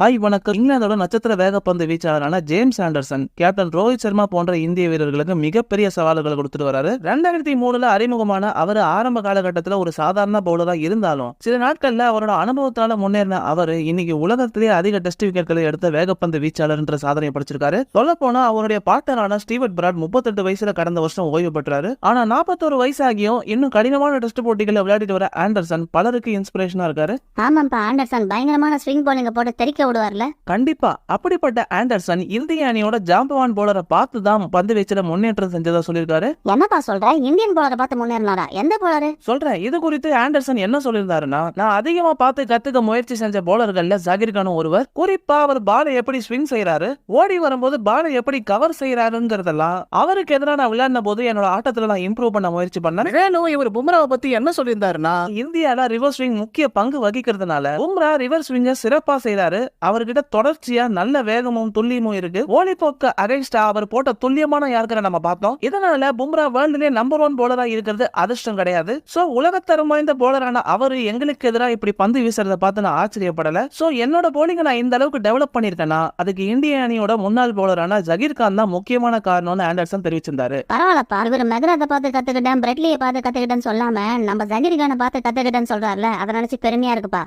Hi வணக்கம். இங்கிலாந்தோட நட்சத்திர வேகப்பந்து வீச்சாளரான James Anderson captain Rohit Sharma போன்ற இந்திய வீரர்களுக்கு மிகப்பெரிய சவால்களை கொடுத்துட்டு வராரு. ரெண்டாயிரத்தி மூணுல அறிமுகமான அவர் ஆரம்ப காலகட்டத்தில் ஒரு சாதாரண பவுலரா இருந்தாலும் சில நாட்கள்ல அவரோட அனுபவத்தால முன்னேறின அவர் இன்னைக்கு உலகத்திலேயே அதிக டெஸ்ட் விக்கெட்களை எடுத்த வேகப்பந்து வீச்சாளர்ன்ற சாதனையை படிச்சிருக்காரு. சொல்ல போனா அவருடைய பார்ட்னரான ஸ்டீவர்ட் பிராட் முப்பத்தெட்டு வயசுல கடந்த வருஷம் ஓய்வு பெற்றாரு. ஆனா நாற்பத்தோரு வயசாகியும் இன்னும் கடினமான டெஸ்ட் போட்டிகளை விளையாடிட்டு வர ஆண்டர்சன் பலருக்கு இன்ஸ்பிரேஷனா இருக்காரு. ஆமாப்பா ஆண்டர்சன் பயங்கரமான ஸ்விங் bowling போட்டு தெரிக்க விடுவார்ல? கண்டிப்பா. அப்படிப்பட்ட ஆண்டர்சன் இந்திய அணியோட ஜாம்பவான் போலரை பார்த்து தான் பந்து வீச்சுல முன்னேற்றம் செஞ்சதா சொல்லியிருக்காரு. என்னப்பா சொல்ற? இந்தியன் bowler பார்த்து முன்னேறினாரா? எந்த bowler சொல்றேன். இது குறித்து ஆண்டர்சன் என்ன சொல்லியிருந்தாருன்னா நான் அதிகமா பார்த்து கத்துக்க முயற்சி செஞ்ச போலர்கள்ல ஜாகிர் கானும் ஒருவர். குறிப்பா அவர் பாலை எப்படி ஸ்விங் செய்யறாரு ஓடி வரும்போது பாலை எப்படி கவர் செய்யறாருங்கிறதெல்லாம் அவருக்கு எதிராக நான் விளையாடின போது என்னோட ஆட்டத்துல நான் இம்ப்ரூவ் பண்ண முயற்சி பண்ணேன். மேலும் இவர் பும்ராவை பத்தி என்ன சொல்லியிருந்தாருன்னா இந்தியால ரிவர்ஸ் ஸ்விங் முக்கிய பங்கு வகிக்கிறதுனால பும்ரா ரிவர்ஸ் ஸ்விங்க சிறப்பா செய்யறாரு அவர்கிட்ட தொடர்ச்சியா நல்ல வேகமும் துல்லியமும் இருக்கு. ஓலி போக்கு அகைன்ஸ்டா அவர் போட்ட துல்லியமான யாருக்கிற நம்ம பார்த்தோம். இதனால பும்ரா வேர்ல்டுலயே நம்பர் ஒன் போலரா இருக்கிறது அதிர்ஷ்டம் கிடையாது. சோ உலகத்தரம் வாய்ந்த போலரான அவரு எங்களுக்கு எதிராக இப்படி பந்து வீசுறத பார்த்து நான் ஆச்சரியப்படல. சோ என்னோட போலிங்க நான் இந்த அளவுக்கு டெவலப் பண்ணிருக்கேன்னா அதுக்கு இந்திய அணியோட முன்னாள் போலரான ஜகீர் கான் தான் முக்கியமான காரணம்னு ஆண்டர்சன் தெரிவிச்சிருந்தாரு. பரவாயில்லப்பா. இவர் மெகராத்தை பார்த்து கத்துக்கிட்டேன் பிரெட்லியை பார்த்து கத்துக்கிட்டேன்னு சொல்லாம நம்ம ஜகிரிகானை பார்த்து கத்துக்கிட்டேன்னு சொல்றாருல அதை நினைச்சு பெருமையா இருக்குப்பா.